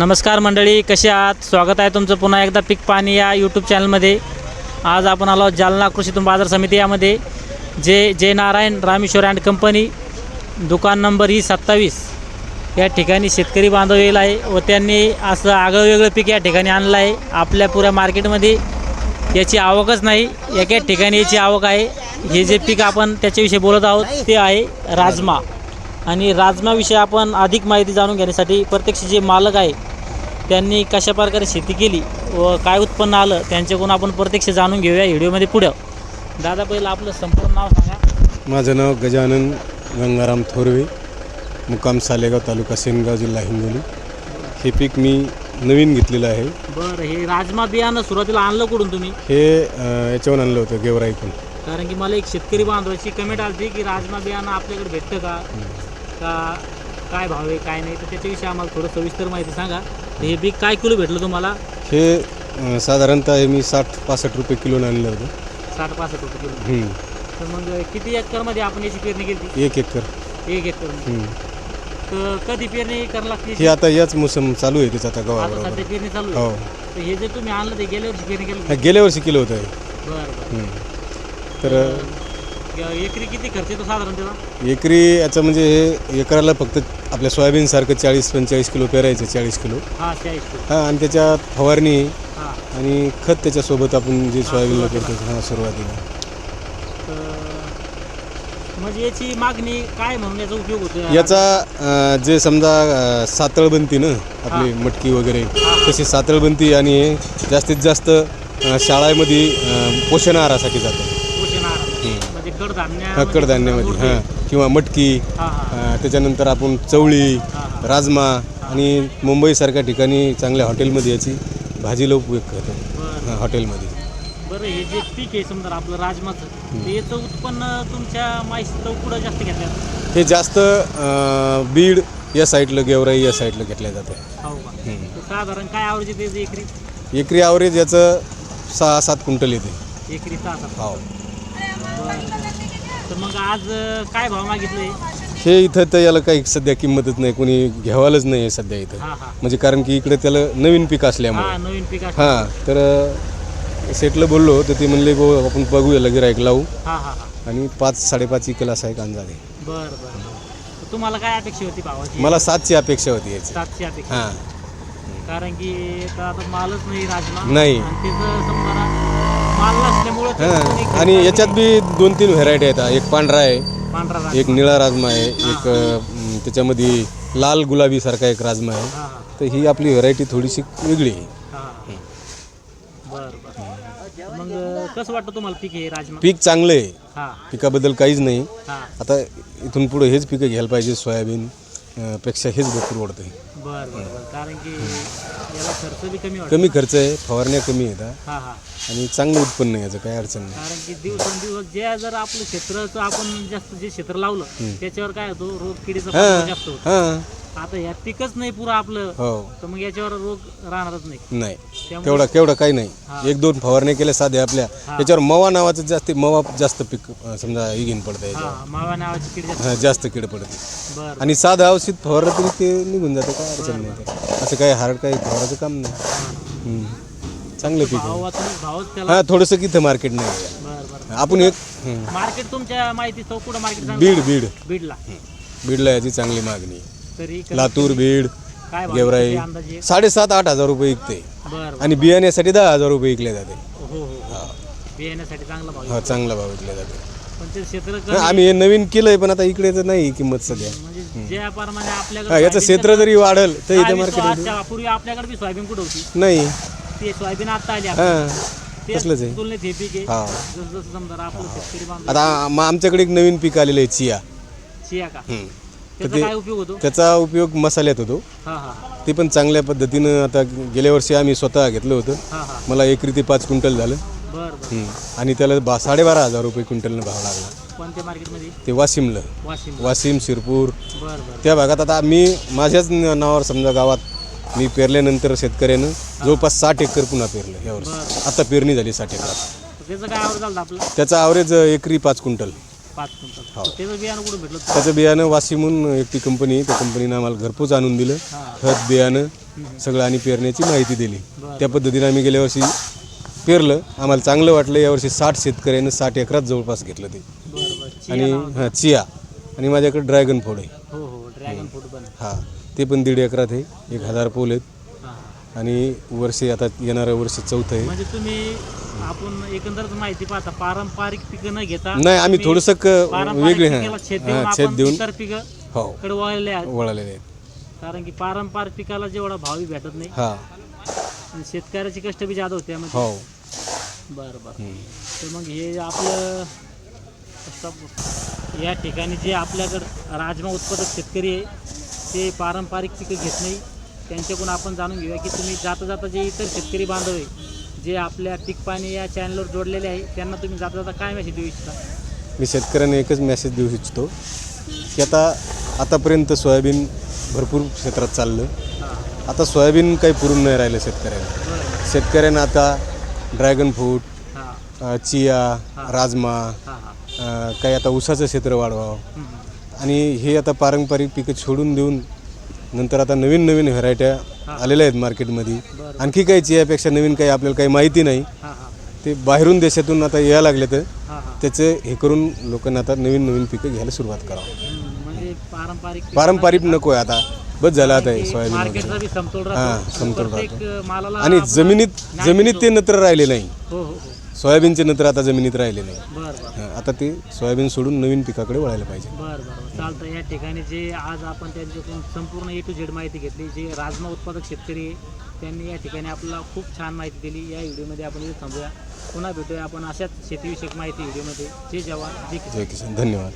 नमस्कार मंडळी कसे आहात? स्वागत आहे तुमचं पुन्हा एकदा पीक पाणी या यूट्यूब चॅनलमध्ये आज आपण आलो जालना कृषीतून बाजार समिती यामध्ये जे जे नारायण रामेश्वर अँड कंपनी दुकान नंबर ही सत्तावीस. या ठिकाणी शेतकरी बांधव येईल आहे व त्यांनी असं आगळं वेगळं पीक या ठिकाणी आणलं आहे. आपल्या पुऱ्या मार्केटमध्ये याची आवकच नाही एका ठिकाणी याची आवक आहे. हे जे पीक आपण त्याच्याविषयी बोलत आहोत ते आहे राजमा. आणि राजमाविषयी आपण अधिक माहिती जाणून घेण्यासाठी प्रत्यक्ष जे मालक आहे त्यांनी कशा प्रकारे शेती केली व काय उत्पन्न आलं त्यांच्याकडून आपण प्रत्यक्ष जाणून घेऊया व्हिडिओमध्ये पुढं. दादा पहिलं आपलं संपूर्ण नाव सांगा. माझं नाव गजानन गंगाराम थोरवे मुक्काम सालेगाव तालुका सेनगाव जिल्हा हिंगोली. हे पीक मी नवीन घेतलेलं आहे. बरं हे राजमा बियाणं सुरुवातीला आणलं कुठून तुम्ही? हे अं, याच्यावरून आणलं होतं गेवराईतून. कारण की मला एक शेतकरी बांधवाची कमेंट आली की राजमा बियाणं आपल्याकडे भेटतं का? का काय भाव आहे काय नाही? तर त्याच्याविषयी आम्हाला थोडं सविस्तर माहिती सांगा. हे पीक काय किलो भेटलं तुम्हाला? हे अं, साधारणतः हे मी साठ पासष्ट रुपये किलोनं आणलं होतं. साठ पासष्ट रुपये किलो. हम्म. तर मग किती एकरमध्ये आपण याची पेरणी केली एक एकर. होती एक एकर. हम्म. तर कधी पेरणी करायला लागते हे आता याच मोसम चालू आहे त्याचं आता आता गव्हाबरोबर सध्या पेरणी चालू हो. आहे तर हे जे तुम्ही आणलं ते गेल्या वर्षी पेरणी केलं हा, गेल्या वर्षी केलं होतं हे. बरं बरं. हम्म. तर तर एकरी किती खर्च येतो साधारण त्याचा? एकरी याचं म्हणजे हे एकराला फक्त आपल्या सोयाबीनसारखं चाळीस पंचेचाळीस किलो पेरायचं चाळीस किलो. हा चाळीस किलो. हां आणि त्याच्यात फवारणी हा. आणि खत त्याच्यासोबत आपण जे सोयाबीनला करतो हां सुरुवातीला. तर म्हणजे याची मागणी काय म्हणून याचा उपयोग होतो याचा अं, जे समजा अं, सातळबंती ना आपली मटकी वगैरे तशी सातळबंती आणि हे जास्तीत जास्त अं, शाळेमध्ये अं, पोषण आहारासाठी जातं पोषण आहार म्हणजे कडधान्य हा, कडधान्यामध्ये हां. किंवा मटकी त्याच्यानंतर आपण चवळी. राजमा आणि मुंबईसारख्या ठिकाणी चांगल्या हॉटेलमध्ये याची भाजीला उपयोग करतो. हॉटेलमध्ये. बरं हे जे पीक आहे समजा आपलं राजमाचं ते याचं उत्पन्न तुमच्या माहिती जास्त हे जास्त बीड या साईडला गेवराई या साईडला घेतल्या जातं. हो साधारण काय आवडते ते एकरी? एकरी ॲव्हरेज याचं सहा सात क्विंटल येते. एकरी तास हो. तर मग आज अं, काय भाव मागितले? हे इथं तर याला काही सध्या किंमतच नाही कोणी घ्यावालच नाही आहे सध्या इथं. हा हा. म्हणजे कारण की इकडे त्याला नवीन पीक हा असल्यामुळे नवीन पीक असं. हां तर अं, सेटला बोललो तर ते म्हणले गो आपण बघूया लगे राईक लावू. हा हा हा. आणि पाच साडेपाच इकल असा एक अंदाज आहे. बरं बरं तर तुम्हाला काय अपेक्षा होती भावाची? मला सातची अपेक्षा होती याची. सातशे अपेक्षा. हां. कारण की आता आता मालच नाही राजमा. नाही. आणि त्याचं समजा ना, माल नसल्यामुळं हां. आणि याच्यात बी दोन तीन व्हेरायटी आहेत. एक पांढरा आहे पांढरा. एक निळा राजमा आहे एक अं, त्याच्यामध्ये लाल गुलाबी सारखा एक राजमा आहे. हा. तर ही आपली व्हरायटी थोडीशी वेगळी आहे. हा. हा बर बर. मग कसं वाटतं तुम्हाला पीक हे राजमा? पीक चांगलं आहे. हा. पिकाबद्दल काहीच नाही. हा. आता इथून पुढे हेच पिकं घ्यायला पाहिजे सोयाबीन अं, पेक्षा हेच भरपूर वाढतं आहे बर बर बर. कारण की याला खर्च बी कमी वाटतो कमी खर्च आहे फवारण्या कमी आहेत हा. हा आणि चांगलं उत्पन्न आहे याचं काही अडचण नाही. कारण की दिवसेंदिवस जे जर आपलं क्षेत्राचं आपण जास्त जे क्षेत्र लावलं त्याच्यावर काय होतो रोग किडीचा प्रादुर्भाव जास्त होतो. हां. आता ह्या पिकच नाही पुरं आपलं हो. तर मग याच्यावर रोग राहणारच नाही. नाही. त्यामुळे केवढा काही हा. नाही एक दोन फवारण्या केल्या साध्या आपल्या. याच्यावर मवा नावाचं जास्त मवा जास्त पीक अं, समजा हे घेऊन पडतं याच्यावर. हा मावा नावाची किडी जास्त हां जास्त कीड पडते. बर. आणि साधं औषध फवारलं तरी ते निघून जातं काय अडचण नाही ते. असं काही हार्ड काही फवाराचं काम नाही. हम्म. चांगलं पीक आहे. भाव वाचून भावच त्याला हां थोडंसं इथं मार्केट नाही. आहे. बर बर. आपण एक हं. मार्केट तुमच्या माहिती चौकुडं मार्केट बीड बीड. बीडला. बीडला याची चांगली मागणी आहे. तरी लातूर बीड. काय भाव गेवराई अंदाजे? साडेसात आठ हजार रुपये विकते. बर. आणि बियाण्यासाठी दहा हजार रुपये विकले जाते. हो हो हो. बियाण्यासाठी चांगला भाव आहे. हा चांगला भाव विकले जाते. पण ते क्षेत्र कमी आम्ही हे नवीन केलंय पण आता इकडे तर नाही किंमत सध्या. म्हणजे ज्या प्रमाणे आपल्याकडे याचं क्षेत्र जरी वाढल तर इथं मार्केट वर्षाच्या पूर्वी आपल्याकडे बी सोयाबीन कुठं होती? नाही. ते सोयाबीन आता आली हा ते तसलंच आहे. तुलनेत हे पीक आहे. हा. जसं जसं समजा आपलं शेतकरी बांधव आता आम- आमच्याकडे एक नवीन पीक आलेलं आहे चिया. चिया का? हं. त्याचा ते- काय उपयोग होतो? त्याचा उपयोग मसाल्यात होतो. हा हा ते पण चांगल्या पद्धतीनं आता गेल्या वर्षी आम्ही स्वतः घेतलं होतं. हा हा. मला एकरी ते पाच क्विंटल झालं. बर बर. हं. आणि त्याला बा साडेबारा हजार रुपये क्विंटलनं भाव लागला. कोणत्या मार्केटमध्ये? ते वाशिमलं. वाशिम. वाशिम शिरपूर. बर बर. त्या भागात आता मी माझ्याच न- नावावर समजा गावात मी पेरल्यानंतर शेतकऱ्यानं जवळपास साठ एकर पुन्हा पेरलं यावर्षी आता पेरणी झाली साठ एकर तर त्याचं काय आवड झालं आपलं? त्याचा ॲव्हरेज एकरी पाच क्विंटल. पाच क्विंटल. हो. त्याचं बियाणं कुठून भेटलं? होतं? त्याचं बियाणं वाशिमून एकटी कंपनी आहे. त्या कंपनीनं आम्हाला घरपोच आणून दिलं. खत बियाणं सगळं आणि पेरण्याची माहिती दिली. त्या पद्धतीने आम्ही गेल्या वर्षी पेरलं. आम्हाला चांगलं वाटलं. यावर्षी साठ शेतकऱ्यानं साठ एकरात जवळपास घेतलं ते. बरं बरं. चिया आणि. हां चिया. आणि माझ्याकडे ड्रॅगन फ्रूट आहे. हो हो. ड्रॅगन फ्रूट पण. हां. ते पण दीड एकरात आहे. एक हजार पोल आहेत. आणि वर्षी आता येणारं वर्ष चौथं आहे. म्हणजे तुम्ही आपण एकंदरच माहिती पाहता पारंपरिक पिकं न घेता नाही आम्ही तुम्ही थोडंसं क- पारंपरिक वेगळे पिकाला छेद देऊन हां छेद आपण देऊन इतर पिकं हो कडे वळले आहेत. वळालेले आहेत. कारण की पारंपरिक पिकाला जेवढा भावही भेटत नाही. हां. आणि शेतकऱ्याचे कष्ट बी जादा होते हो. बरं बरं. हम्म. तर मग हे आपलं सब- या ठिकाणी जे आपल्याकडं राजमा उत्पादक शेतकरी आहे ते पारंपरिक पिकं घेत नाही. त्यांच्याकडून आपण जाणून घेऊया की तुम्ही जाता जाता जे इतर शेतकरी बांधव आहे जे आपल्या पीक पाणी या चॅनलवर जोडलेले आहे त्यांना तुम्ही जाता जाता काय मेसेज देऊ इच्छिता? मी शेतकऱ्यांना एकच मेसेज देऊ इच्छितो की आता आतापर्यंत सोयाबीन भरपूर क्षेत्रात चाललं. आता सोयाबीन काही पुरून नाही राहिलं शेतकऱ्यांना. बरं. शेतकऱ्यांना आता ड्रॅगन फ्रूट हां. अ, चिया राजमा हां हां. अ, काही आता ऊसाचं क्षेत्र वाढवावं. हम्म, हम्म. आणि हे आता पारंपरिक पिकं सोडून देऊन नंतर आता नवीन नवीन व्हरायट्या आलेल्या आहेत मार्केटमध्ये. आणखी काही चियापेक्षा नवीन काही आपल्याला काही माहिती नाही. ते बाहेरून देशातून आता यायला लागले तर त्याचं हे करून लोकांना आता नवीन नवीन पिकं घ्यायला सुरुवात करावं. म्हणजे पारंपरिक पारंपरिक नको आहे आता. बस झालं आता हे सोयाबीन हां, समतोल राहतो. आणि जमिनीत जमिनीत. ते नत्र राहिले नाही. हो हो हो. सोयाबीनचे नत्र आता जमिनीत राहिले नाही बरं बरं. हां, आता ते सोयाबीन सोडून नवीन पिकाकडे वळायला पाहिजे. बरं बरं चालतं या ठिकाणी जे आज आपण त्यांच्याकडून संपूर्ण ए टू झेड माहिती घेतली जे राजमा उत्पादक शेतकरी आहे, त्यांनी या ठिकाणी आपल्याला खूप छान माहिती दिली. या व्हिडिओमध्ये आपण इथे थांबूया. पुन्हा भेटूया आपण अशाच शेतीविषयक माहिती व्हिडिओमध्ये. जे जवान. जे किसान. जय किसान. धन्यवाद.